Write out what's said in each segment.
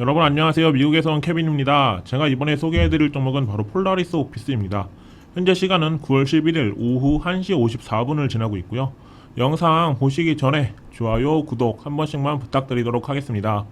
여러분 안녕하세요. 미국에서 온 케빈입니다. 제가 이번에 소개해드릴 종목은 바로 폴라리스 오피스입니다. 현재 시간은 9월 11일 오후 1시 54분을 지나고 있고요. 영상 보시기 전에 좋아요, 구독 한 번씩만 부탁드리도록 하겠습니다.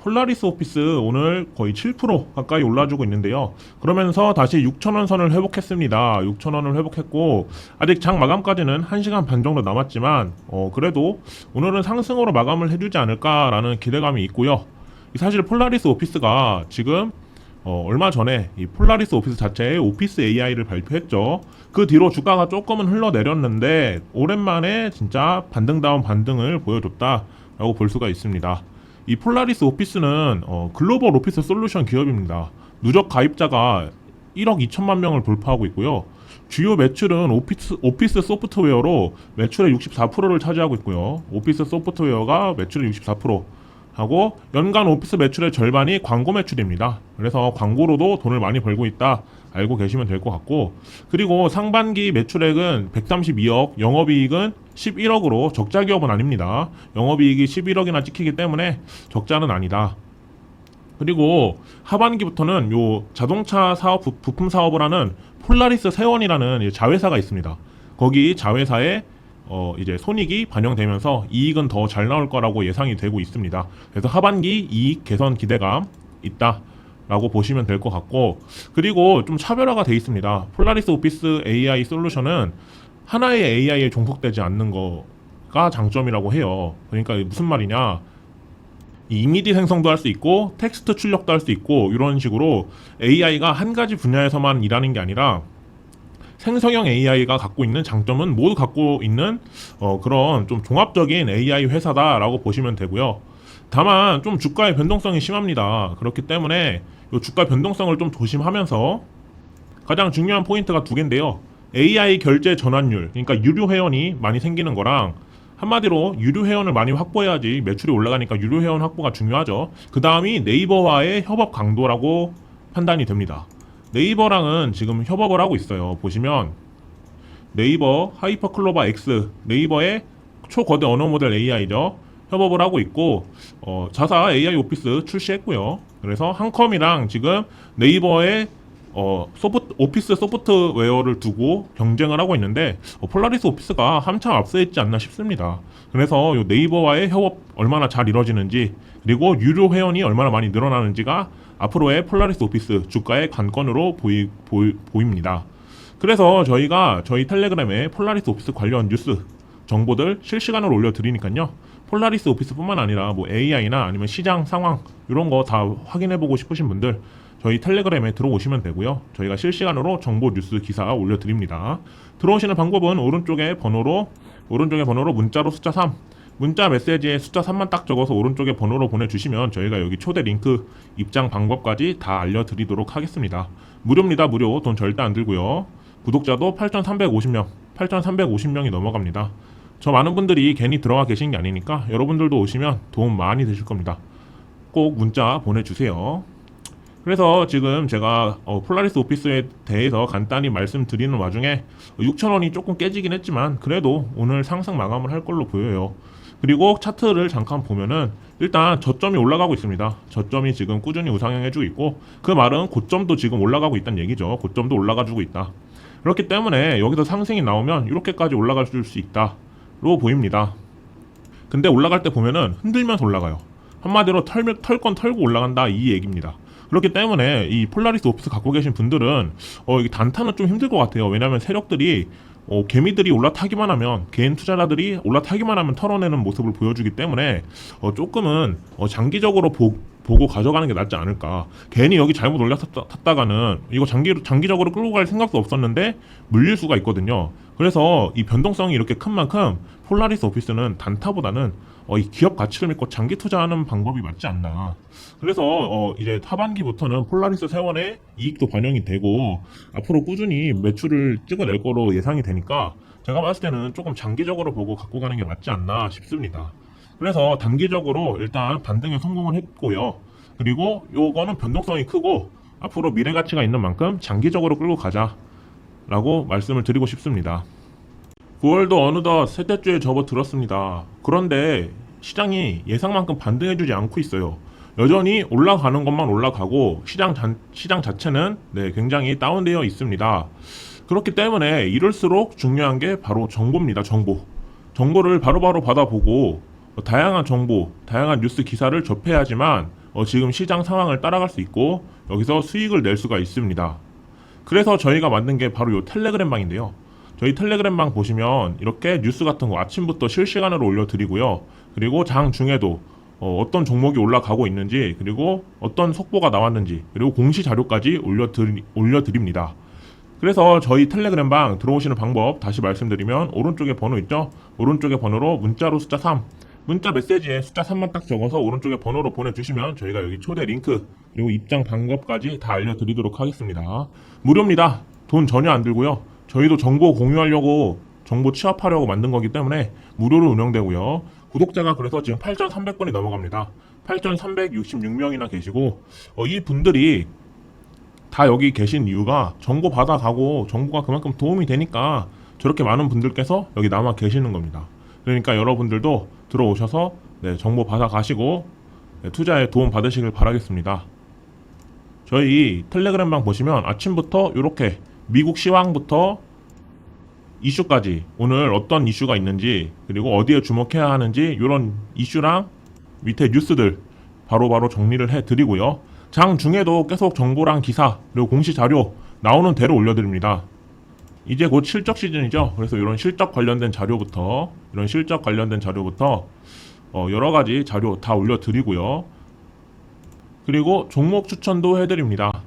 폴라리스 오피스 오늘 거의 7% 가까이 올라주고 있는데요. 그러면서 다시 6,000원 선을 회복했습니다. 6,000원을 회복했고 아직 장 마감까지는 1시간 반 정도 남았지만 어, 그래도 오늘은 상승으로 마감을 해주지 않을까라는 기대감이 있고요. 이 사실 폴라리스 오피스가 지금 어, 얼마 전에 이 폴라리스 오피스 자체의 오피스 AI를 발표했죠. 그 뒤로 주가가 조금은 흘러내렸는데 오랜만에 진짜 반등다운 반등을 보여줬다라고 볼 수가 있습니다. 이 폴라리스 오피스는 어, 글로벌 오피스 솔루션 기업입니다. 누적 가입자가 1억 2천만 명을 돌파하고 있고요. 주요 매출은 오피스, 오피스 소프트웨어로 매출의 64%를 차지하고 있고요. 오피스 소프트웨어가 매출의 64% 하고 연간 오피스 매출의 절반이 광고 매출입니다. 그래서 광고로도 돈을 많이 벌고 있다 알고 계시면 될 것 같고 그리고 상반기 매출액은 132억, 영업이익은 11억으로 적자 기업은 아닙니다. 영업이익이 11억이나 찍히기 때문에 적자는 아니다. 그리고 하반기부터는 요 자동차 사업 부, 부품 사업을 하는 폴라리스 세원이라는 이 자회사가 있습니다. 거기 자회사에 어 이제 손익이 반영되면서 이익은 더 잘 나올 거라고 예상이 되고 있습니다. 그래서 하반기 이익 개선 기대감 있다 라고 보시면 될 것 같고 그리고 좀 차별화가 돼 있습니다. 폴라리스 오피스 AI 솔루션은 하나의 AI에 종속되지 않는 거가 장점이라고 해요. 그러니까 무슨 말이냐? 이 이미지 생성도 할 수 있고 텍스트 출력도 할 수 있고 이런 식으로 AI가 한 가지 분야에서만 일하는 게 아니라 생성형 AI가 갖고 있는 장점은 모두 갖고 있는 어, 그런 좀 종합적인 AI 회사다라고 보시면 되고요. 다만 좀 주가의 변동성이 심합니다. 그렇기 때문에 이 주가 변동성을 좀 조심하면서 가장 중요한 포인트가 두 개인데요. AI 결제 전환율, 그러니까 유료 회원이 많이 생기는 거랑 한마디로 유료 회원을 많이 확보해야지 매출이 올라가니까 유료 회원 확보가 중요하죠. 그 다음이 네이버와의 협업 강도라고 판단이 됩니다. 네이버랑은 지금 협업을 하고 있어요. 보시면 네이버 하이퍼클로바 X 네이버의 초거대 언어 모델 AI죠. 협업을 하고 있고 어, 자사 AI 오피스 출시했고요. 그래서 한컴이랑 지금 네이버의 어, 소프트, 오피스 소프트웨어를 두고 경쟁을 하고 있는데 어, 폴라리스 오피스가 한참 앞서 있지 않나 싶습니다. 그래서 요 네이버와의 협업 얼마나 잘 이루어지는지 그리고 유료 회원이 얼마나 많이 늘어나는지가 앞으로의 폴라리스 오피스 주가의 관건으로 보이, 보이, 보입니다. 그래서 저희가 저희 텔레그램에 폴라리스 오피스 관련 뉴스 정보들 실시간으로 올려드리니까요. 폴라리스 오피스뿐만 아니라 뭐 AI나 아니면 시장 상황 이런 거 다 확인해보고 싶으신 분들 저희 텔레그램에 들어오시면 되고요. 저희가 실시간으로 정보 뉴스 기사 올려드립니다. 들어오시는 방법은 오른쪽에 번호로 오른쪽에 번호로 문자로 숫자 3 문자 메시지에 숫자 3만 딱 적어서 오른쪽에 번호로 보내주시면 저희가 여기 초대 링크 입장 방법까지 다 알려드리도록 하겠습니다. 무료입니다. 무료 돈 절대 안 들고요. 구독자도 8,350명 8,350명이 넘어갑니다. 저 많은 분들이 괜히 들어가 계신 게 아니니까 여러분들도 오시면 도움 많이 되실 겁니다. 꼭 문자 보내주세요. 그래서 지금 제가 어, 폴라리스 오피스에 대해서 간단히 말씀드리는 와중에 6,000원이 조금 깨지긴 했지만 그래도 오늘 상승 마감을 할 걸로 보여요. 그리고 차트를 잠깐 보면은 일단 저점이 올라가고 있습니다. 저점이 지금 꾸준히 우상향 해주고 있고 그 말은 고점도 지금 올라가고 있다는 얘기죠. 고점도 올라가주고 있다. 그렇기 때문에 여기서 상승이 나오면 이렇게까지 올라갈 수 있다로 보입니다. 근데 올라갈 때 보면은 흔들면서 올라가요. 한마디로 털, 털건 털고 올라간다 이 얘기입니다. 그렇기 때문에 이 폴라리스 오피스 갖고 계신 분들은 어, 이 단타는 좀 힘들 것 같아요. 왜냐하면 세력들이 어, 개미들이 올라타기만 하면 개인 투자자들이 올라타기만 하면 털어내는 모습을 보여주기 때문에 어, 조금은 어, 장기적으로 보, 보고 가져가는 게 낫지 않을까. 괜히 여기 잘못 올라탔다가는 이거 장기 장기적으로 끌고 갈 생각도 없었는데 물릴 수가 있거든요. 그래서 이 변동성이 이렇게 큰 만큼 폴라리스 오피스는 단타보다는 어, 이 기업 가치를 믿고 장기 투자하는 방법이 맞지 않나. 그래서 어, 이제 하반기부터는 폴라리스 세원의 이익도 반영이 되고 앞으로 꾸준히 매출을 찍어낼 거로 예상이 되니까 제가 봤을 때는 조금 장기적으로 보고 갖고 가는 게 맞지 않나 싶습니다. 그래서 단기적으로 일단 반등에 성공을 했고요. 그리고 요거는 변동성이 크고 앞으로 미래 가치가 있는 만큼 장기적으로 끌고 가자 라고 말씀을 드리고 싶습니다. 9월도 어느덧 셋째 주에 접어들었습니다. 그런데 시장이 예상만큼 반등해주지 않고 있어요. 여전히 올라가는 것만 올라가고 시장 자, 시장 자체는 네, 굉장히 다운되어 있습니다. 그렇기 때문에 이럴수록 중요한 게 바로 정보입니다. 정보. 정보를 바로바로 받아보고 어, 다양한 정보, 다양한 뉴스 기사를 접해야지만 어, 지금 시장 상황을 따라갈 수 있고 여기서 수익을 낼 수가 있습니다. 그래서 저희가 만든 게 바로 이 텔레그램 방인데요. 저희 텔레그램 방 보시면 이렇게 뉴스 같은 거 아침부터 실시간으로 올려드리고요. 그리고 장 중에도 어, 떤 종목이 올라가고 있는지 그리고 어떤 속보가 나왔는지 그리고 공시 자료까지 올려드리, 올려드립니다. 그래서 저희 텔레그램 방 들어오시는 방법 다시 말씀드리면 오른쪽에 번호 있죠? 오른쪽에 번호로 문자로 숫자 3 문자 메시지에 숫자 3만 딱 적어서 오른쪽에 번호로 보내주시면 저희가 여기 초대 링크 그리고 입장 방법까지 다 알려드리도록 하겠습니다. 무료입니다. 돈 전혀 안 들고요. 저희도 정보 공유하려고 정보 취합하려고 만든 거기 때문에 무료로 운영되고요. 구독자가 그래서 지금 8,300번이 넘어갑니다. 8,366명이나 계시고 어, 이 분들이 다 여기 계신 이유가 정보 받아가고 정보가 그만큼 도움이 되니까 저렇게 많은 분들께서 여기 남아 계시는 겁니다. 그러니까 여러분들도 들어오셔서 네, 정보 받아가시고 네, 투자에 도움 받으시길 바라겠습니다. 저희 텔레그램 방 보시면 아침부터 이렇게 미국 시황부터 이슈까지 오늘 어떤 이슈가 있는지 그리고 어디에 주목해야 하는지 이런 이슈랑 밑에 뉴스들 바로 바로 정리를 해드리고요. 장 중에도 계속 정보랑 기사 그리고 공시 자료 나오는 대로 올려드립니다. 이제 곧 실적 시즌이죠. 그래서 이런 실적 관련된 자료부터 이런 실적 관련된 자료부터 어, 여러 가지 자료 다 올려드리고요. 그리고 종목 추천도 해드립니다.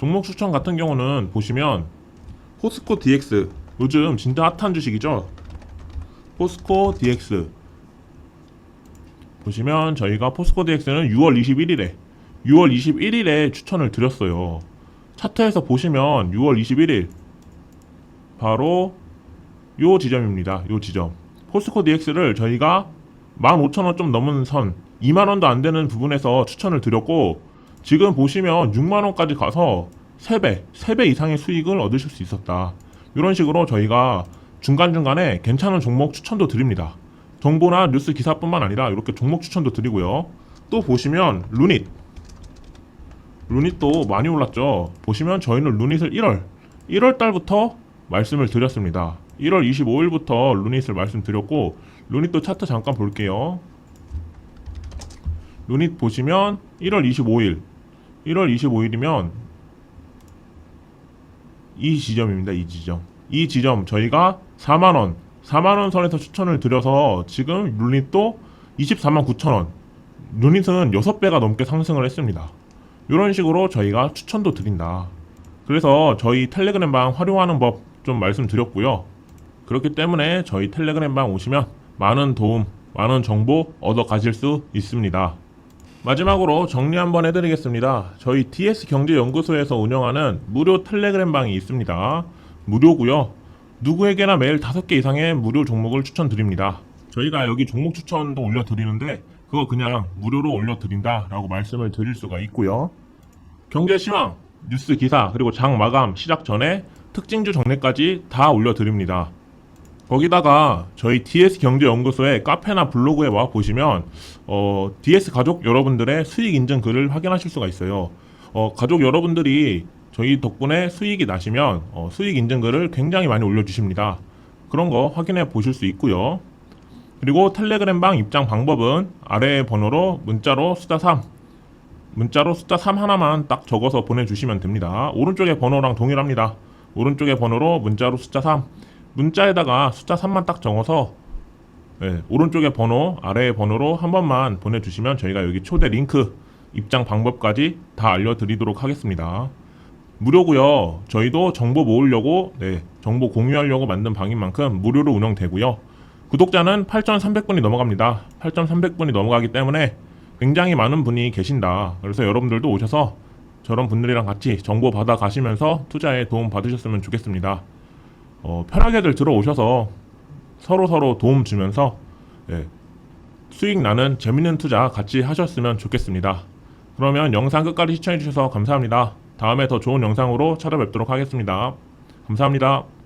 종목 추천 같은 경우는 보시면 포스코 DX 요즘 진짜 핫한 주식이죠. 포스코 DX 보시면 저희가 포스코 DX는 6월 21일에 6월 21일에 추천을 드렸어요. 차트에서 보시면 6월 21일 바로 요 지점입니다. 요 지점. 포스코 DX를 저희가 15,000원 좀 넘은 선 2만 원도 안 되는 부분에서 추천을 드렸고 지금 보시면 6만 원까지 가서 3배, 3배 이상의 수익을 얻으실 수 있었다. 이런 식으로 저희가 중간중간에 괜찮은 종목 추천도 드립니다. 정보나 뉴스 기사뿐만 아니라 이렇게 종목 추천도 드리고요. 또 보시면 루닛. 루닛도 많이 올랐죠. 보시면 저희는 루닛을 1월, 1월 달부터 말씀을 드렸습니다. 1월 25일부터 루닛을 말씀드렸고 루닛도 차트 잠깐 볼게요. 루닛 보시면 1월 25일, 1월 25일이면 이 지점입니다. 이 지점. 이 지점 저희가 4만 원, 4만 원 선에서 추천을 드려서 지금 루닛도 24만 9천 원. 루닛은 6배가 넘게 상승을 했습니다. 이런 식으로 저희가 추천도 드린다. 그래서 저희 텔레그램 방 활용하는 법 좀 말씀드렸고요. 그렇기 때문에 저희 텔레그램 방 오시면 많은 도움, 많은 정보 얻어 가실 수 있습니다. 마지막으로 정리 한번 해드리겠습니다. 저희 DS 경제연구소에서 운영하는 무료 텔레그램 방이 있습니다. 무료고요. 누구에게나 매일 5개 이상의 무료 종목을 추천드립니다. 저희가 여기 종목 추천도 올려드리는데 그거 그냥 무료로 올려드린다 라고 말씀을 드릴 수가 있고요. 경제 시황, 뉴스 기사, 그리고 장 마감 시작 전에 특징주 정례까지 다 올려드립니다. 거기다가 저희 DS 경제연구소의 카페나 블로그에 와 보시면 어, DS 가족 여러분들의 수익 인증 글을 확인하실 수가 있어요. 어, 가족 여러분들이 저희 덕분에 수익이 나시면 어, 수익 인증 글을 굉장히 많이 올려주십니다. 그런 거 확인해 보실 수 있고요. 그리고 텔레그램 방 입장 방법은 아래 번호로 문자로 숫자 3 문자로 숫자 3 하나만 딱 적어서 보내주시면 됩니다. 오른쪽에 번호랑 동일합니다. 오른쪽에 번호로 문자로 숫자 3 문자에다가 숫자 3만 딱 적어서 네, 오른쪽에 번호 아래에 번호로 한 번만 보내주시면 저희가 여기 초대 링크 입장 방법까지 다 알려드리도록 하겠습니다. 무료고요. 저희도 정보 모으려고 네, 정보 공유하려고 만든 방인 만큼 무료로 운영되고요. 구독자는 8,300분이 넘어갑니다. 8,300분이 넘어가기 때문에 굉장히 많은 분이 계신다. 그래서 여러분들도 오셔서 저런 분들이랑 같이 정보 받아 가시면서 투자에 도움 받으셨으면 좋겠습니다. 어, 편하게들 들어오셔서 서로 서로 도움 주면서 예, 수익 나는 재밌는 투자 같이 하셨으면 좋겠습니다. 그러면 영상 끝까지 시청해 주셔서 감사합니다. 다음에 더 좋은 영상으로 찾아뵙도록 하겠습니다. 감사합니다.